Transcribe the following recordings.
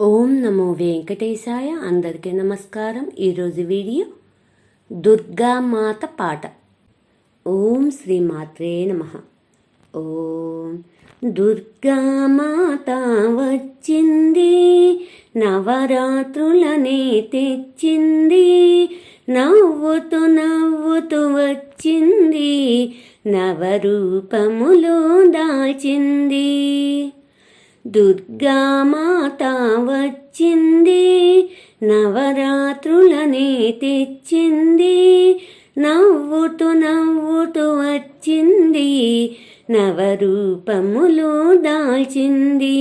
ఓం నమో వెంకటేశాయ. అందరికీ నమస్కారం. ఈరోజు వీడియో దుర్గామాత పాట. ఓం శ్రీ మాత్రే నమ. ఓం దుర్గామాత వచ్చింది నవరాత్రులనే తెచ్చింది నవ్వుతూ నవ్వుతూ వచ్చింది నవరూపములు దాచింది దుర్గామాత వచ్చింది నవరాత్రులనే తెచ్చింది. నవ్వుతూ నవ్వుతూ వచ్చింది నవరూపములు దాల్చింది.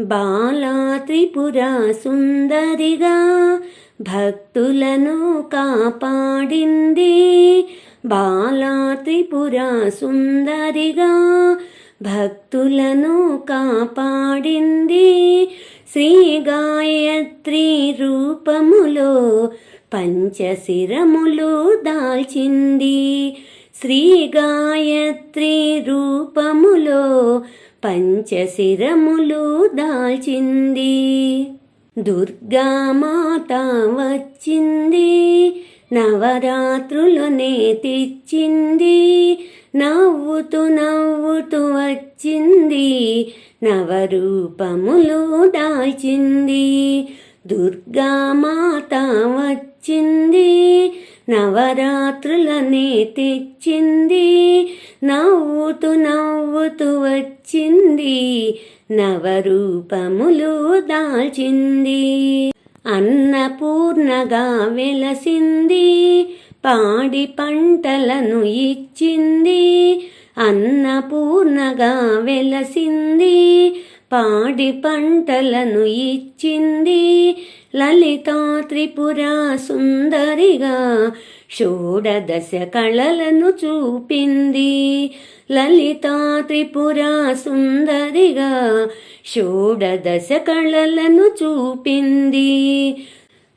బాలా త్రిపుర సుందరిగా భక్తులను కాపాడింది. బాలా త్రిపుర సుందరిగా భక్తులను కాపాడింది శ్రీ గాయత్రి రూపములో పంచశిరములు దాల్చింది. శ్రీ గాయత్రి రూపములో పంచశిరములు దాల్చింది. దుర్గామాత వచ్చింది నవరాత్రులనే తెచ్చింది నవ్వుతూ నవ్వుతూ వచ్చింది. నవరూపములు దాల్చింది. దుర్గామాత వచ్చింది. నవరాత్రులనే తెచ్చింది. నవ్వుతూ నవ్వుతూ వచ్చింది. నవరూపములు దాల్చింది. అన్నపూర్ణగా వెలసింది. పాడి పంటలను ఇచ్చింది అన్నపూర్ణగా వెలసింది. పాడి పంటలను ఇచ్చింది లలితా త్రిపుర సుందరిగా షోడదశ కళలను చూపింది. లలితా త్రిపుర సుందరిగా షోడదశ కళలను చూపింది.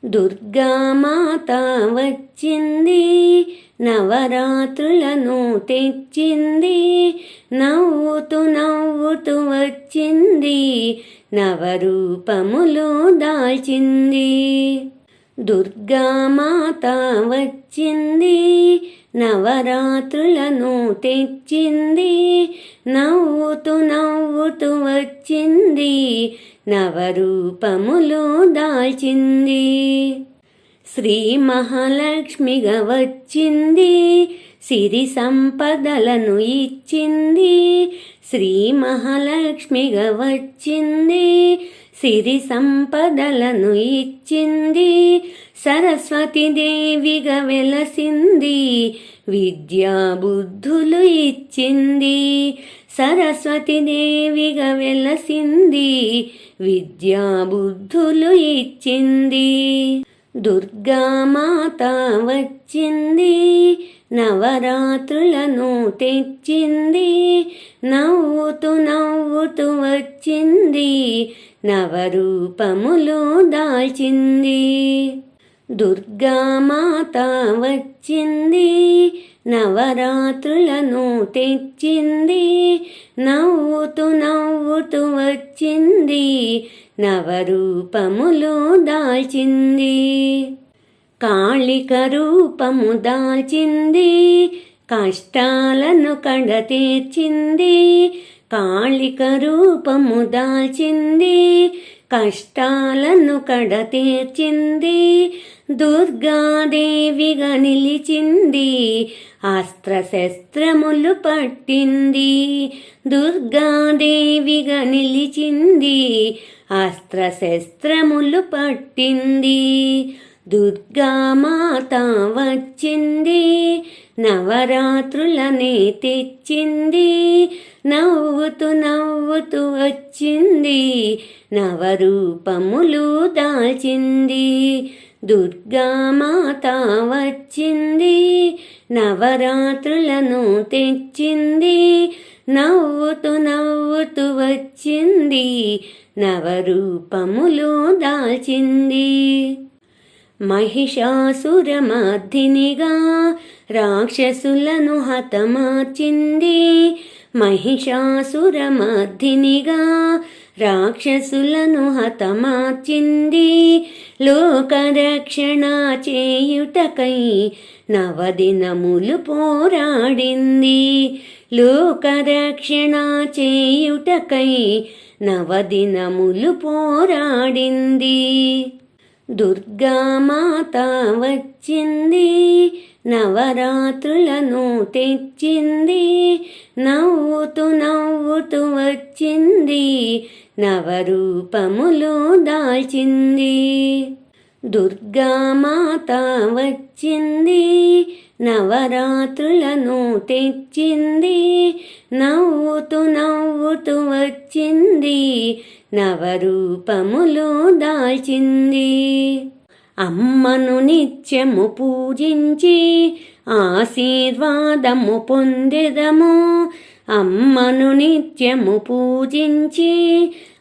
దుర్గామాత వచ్చింది నవరాత్రులను తెచ్చింది నవ్వుతూ నవ్వుతూ వచ్చింది నవరూపములు దాల్చింది. దుర్గామాత వచ్చింది నవరాత్రులను తెచ్చింది నవ్వుతూ నవ్వుతూ వచ్చింది నవరూపములు దాల్చింది. శ్రీ మహాలక్ష్మిగా వచ్చింది సిరి సంపదలను ఇచ్చింది. శ్రీ మహాలక్ష్మిగా వచ్చింది సిరి సంపదలను ఇచ్చింది. సరస్వతీదేవిగా వెలసింది. విద్యా బుద్ధులు ఇచ్చింది. సరస్వతిదేవిగా వెలసింది విద్యా బుద్ధులు ఇచ్చింది. దుర్గామాత వచ్చింది నవరాత్రులను తెచ్చింది నవ్వుతూ నవ్వుతూ వచ్చింది నవరూపములు దాల్చింది. దుర్గామాత వచ్చింది నవరాత్రులను తెచ్చింది నవ్వుతూ నవ్వుతూ వచ్చింది నవరూపములు దాల్చింది. కాళిక రూపము దాల్చింది కష్టాలను కడ తీర్చింది కాళిక రూపము దాల్చింది కష్టాలను కడ తీర్చింది దుర్గాదేవిగా నిలిచింది అస్త్రశస్త్రములు పట్టింది దుర్గాదేవిగా నిలిచింది అస్త్రశస్త్రములు పట్టింది దుర్గామాత వచ్చింది నవరాత్రులనే తెచ్చింది నవ్వుతూ నవ్వుతూ వచ్చింది. నవరూపములు దాల్చింది. దుర్గామాత వచ్చింది. నవరాత్రులను తెచ్చింది. నవ్వుతూ నవ్వుతూ వచ్చింది. నవరూపములు దాల్చింది. మహిషాసురమర్ధినిగా రాక్షసులను హతమార్చింది మహిషాసురమర్ధినిగా. రాక్షసులను హతమార్చింది లోకరక్షణ చేయుటకై నవదినములు పోరాడింది. లోకరక్షణ చేయుటకై నవదినములు పోరాడింది. దుర్గామాత వచ్చింది. నవరాత్రులను తెచ్చింది నవ్వుతూ నవ్వుతూ వచ్చింది నవరూపములు దాల్చింది. దుర్గామాత వచ్చింది నవరాత్రులను తెచ్చింది నవ్వుతూ నవ్వుతూ వచ్చింది నవరూపములు దాల్చింది. అమ్మను నిత్యము పూజించి ఆశీర్వాదము పొందెదము. అమ్మను నిత్యము పూజించి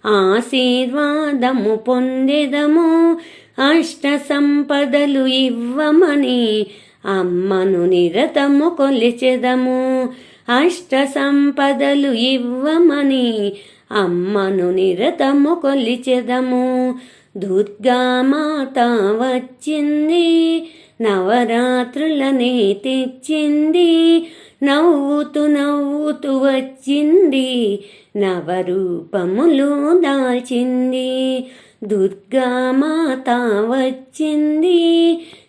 ఆశీర్వాదము పొందెదము. అష్ట సంపదలు ఇవ్వమని అమ్మను నిరతము కొలిచెదము. అష్ట సంపదలు ఇవ్వమని అమ్మను నిరతము కొలిచెదము. దుర్గామాత వచ్చింది నవరాత్రులనే తెచ్చింది నవ్వుతూ నవ్వుతూ వచ్చింది నవరూపములు దాల్చింది. దుర్గామాత వచ్చింది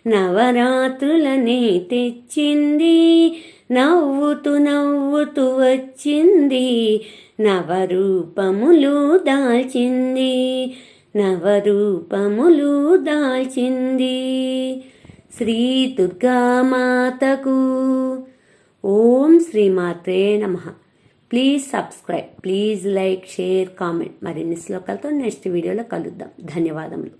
నవరాత్రులనే తెచ్చింది నవ్వుతూ నవ్వుతూ వచ్చింది నవరూపములు దాల్చింది. నవరూపములు దాల్చింది. శ్రీ దుర్గామాతకు ఓం శ్రీమాతే నమ. Please subscribe please like share comment మరిన్ని శ్లోకాలతో నెక్స్ట్ వీడియోలో కలుద్దాం. ధన్యవాదములు.